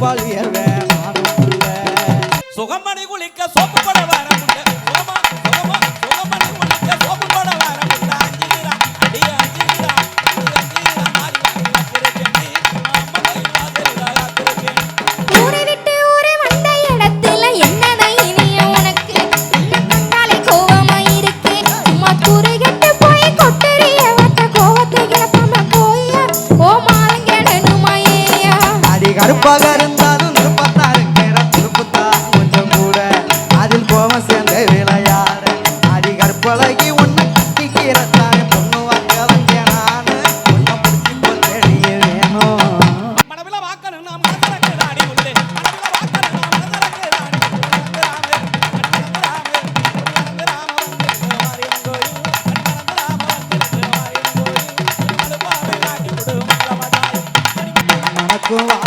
பால் உயர்வே கருப்பாக இருந்தாலும் நூற்பத்தா இருக்கிற துருப்புத்தா கொஞ்சம் கூட. அதில் கோவம் சேர்ந்த விளையாடு அடி கற்பழகி ஒன்று கட்டிக்கிறத்தாரு பொண்ணு வாங்க வந்தே நான். கொஞ்சம்